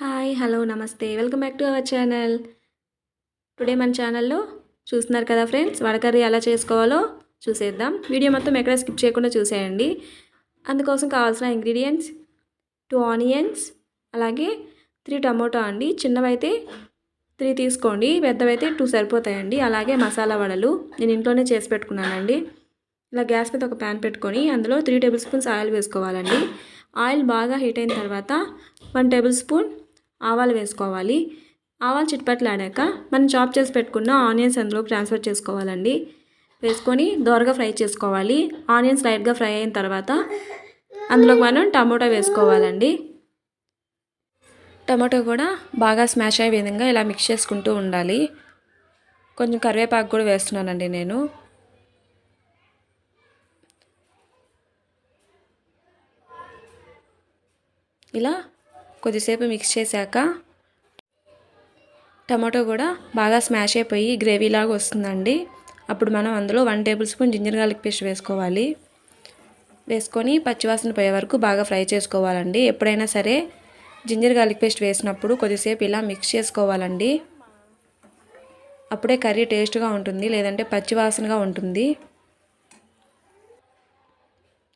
Hi hello నమస్తే. Welcome back to our channel. Today మన ఛానల్లో చూస్తున్నారు కదా ఫ్రెండ్స్ వడకర్రీ ఎలా చేసుకోవాలో చూసేద్దాం. వీడియో మొత్తం ఎక్కడ స్కిప్ చేయకుండా చూసేయండి. అందుకోసం కావాల్సిన ఇంగ్రీడియంట్స్ టూ ఆనియన్స్ అలాగే త్రీ టమోటా అండి. చిన్నవైతే త్రీ తీసుకోండి పెద్దవైతే టూ సరిపోతాయండి. అలాగే మసాలా వడలు నేను ఇంట్లోనే చేసి పెట్టుకున్నానండి. ఇలా గ్యాస్ మీద ఒక ప్యాన్ పెట్టుకొని అందులో త్రీ టేబుల్ స్పూన్స్ ఆయిల్ వేసుకోవాలండి. ఆయిల్ బాగా హీట్ అయిన తర్వాత వన్ టేబుల్ స్పూన్ ఆవాలు వేసుకోవాలి. ఆవాలు చిట్పట్లాడాక మనం చాప్ చేసి పెట్టుకున్న ఆనియన్స్ అందులోకి ట్రాన్స్ఫర్ చేసుకోవాలండి. వేసుకొని దోరగా ఫ్రై చేసుకోవాలి. ఆనియన్స్ లైట్గా ఫ్రై అయిన తర్వాత అందులోకి మనం టమోటా వేసుకోవాలండి. టమాటో కూడా బాగా స్మాష్ అయ్యే విధంగా ఇలా మిక్స్ చేసుకుంటూ ఉండాలి. కొంచెం కరివేపాకు కూడా వేస్తున్నానండి నేను. ఇలా కొద్దిసేపు మిక్స్ చేశాక టమాటో కూడా బాగా స్మాష్ అయిపోయి గ్రేవీలాగా వస్తుందండి. అప్పుడు మనం అందులో one table spoon ginger garlic paste వేసుకోవాలి. వేసుకొని పచ్చివాసన పోయే వరకు బాగా ఫ్రై చేసుకోవాలండి. ఎప్పుడైనా సరే జింజర్ గార్లిక్ పేస్ట్ వేసినప్పుడు కొద్దిసేపు ఇలా మిక్స్ చేసుకోవాలండి. అప్పుడే కర్రీ టేస్ట్గా ఉంటుంది లేదంటే పచ్చివాసనగా ఉంటుంది.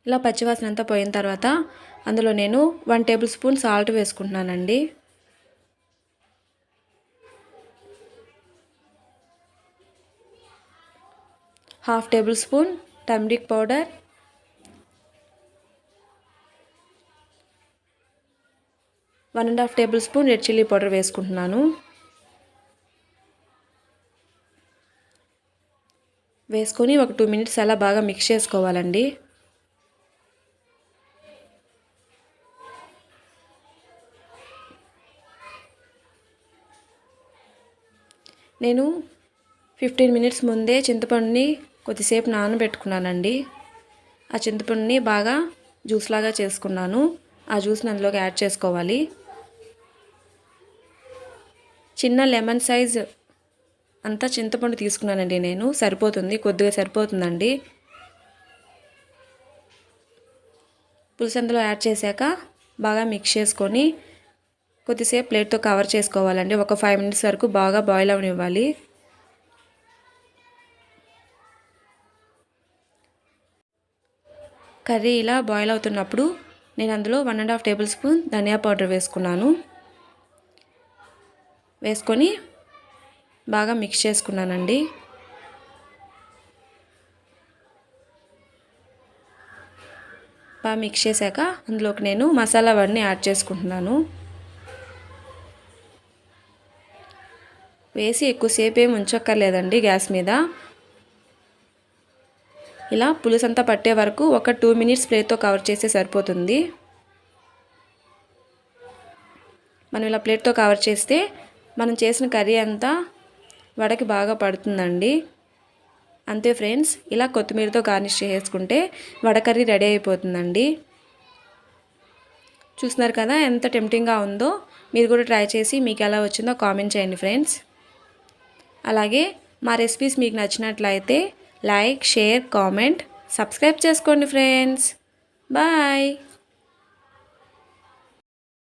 ఇలా పచ్చివాసన అంతా పోయిన తర్వాత అందులో నేను వన్ టేబుల్ స్పూన్ సాల్ట్ వేసుకుంటున్నానండి. Half table spoon turmeric powder. One and half table spoon red chilli powder వేసుకుంటున్నాను. వేసుకొని ఒక టూ మినిట్స్ అలా బాగా మిక్స్ చేసుకోవాలండి. నేను ఫిఫ్టీన్ మినిట్స్ ముందే చింతపండుని కొద్దిసేపు నానబెట్టుకున్నానండి. ఆ చింతపండుని బాగా జ్యూస్ లాగా చేసుకున్నాను. ఆ జ్యూస్ని అందులోకి యాడ్ చేసుకోవాలి. చిన్న లెమన్ సైజ్ అంతా చింతపండు తీసుకున్నానండి నేను. సరిపోతుంది కొద్దిగా సరిపోతుందండి. పులుసు అందులో యాడ్ చేశాక బాగా మిక్స్ చేసుకొని కొద్దిసేపు ప్లేట్తో కవర్ చేసుకోవాలండి. ఒక ఫైవ్ మినిట్స్ వరకు బాగా బాయిల్ అవనివ్వాలి. కర్రీ ఇలా బాయిల్ అవుతున్నప్పుడు నేను అందులో one and half table spoon dhaniya powder వేసుకున్నాను. వేసుకొని బాగా మిక్స్ చేసుకున్నానండి. బాగా మిక్స్ చేశాక అందులోకి నేను మసాలా వడిని యాడ్ చేసుకుంటున్నాను. వేసి ఎక్కువసేపు ఏమి ఉంచక్కర్లేదండి గ్యాస్ మీద. ఇలా పులుసంతా పట్టే వరకు ఒక టూ మినిట్స్ ప్లేట్తో కవర్ చేస్తే సరిపోతుంది. మనం ఇలా ప్లేట్తో కవర్ చేస్తే మనం చేసిన కర్రీ అంతా వడకి బాగా పడుతుందండి. అంతే ఫ్రెండ్స్ ఇలా కొత్తిమీరతో గార్నిష్ చేసుకుంటే వడ కర్రీ రెడీ అయిపోతుందండి. చూస్తున్నారు కదా ఎంత టెంప్టింగ్గా ఉందో? మీరు కూడా ట్రై చేసి మీకు ఎలా వచ్చిందో కామెంట్ చేయండి ఫ్రెండ్స్. అలాగే మా రెసిపీస్ మీకు నచ్చినట్లయితే లైక్ షేర్ కామెంట్ సబ్స్క్రైబ్ చేసుకోండి ఫ్రెండ్స్. బాయ్.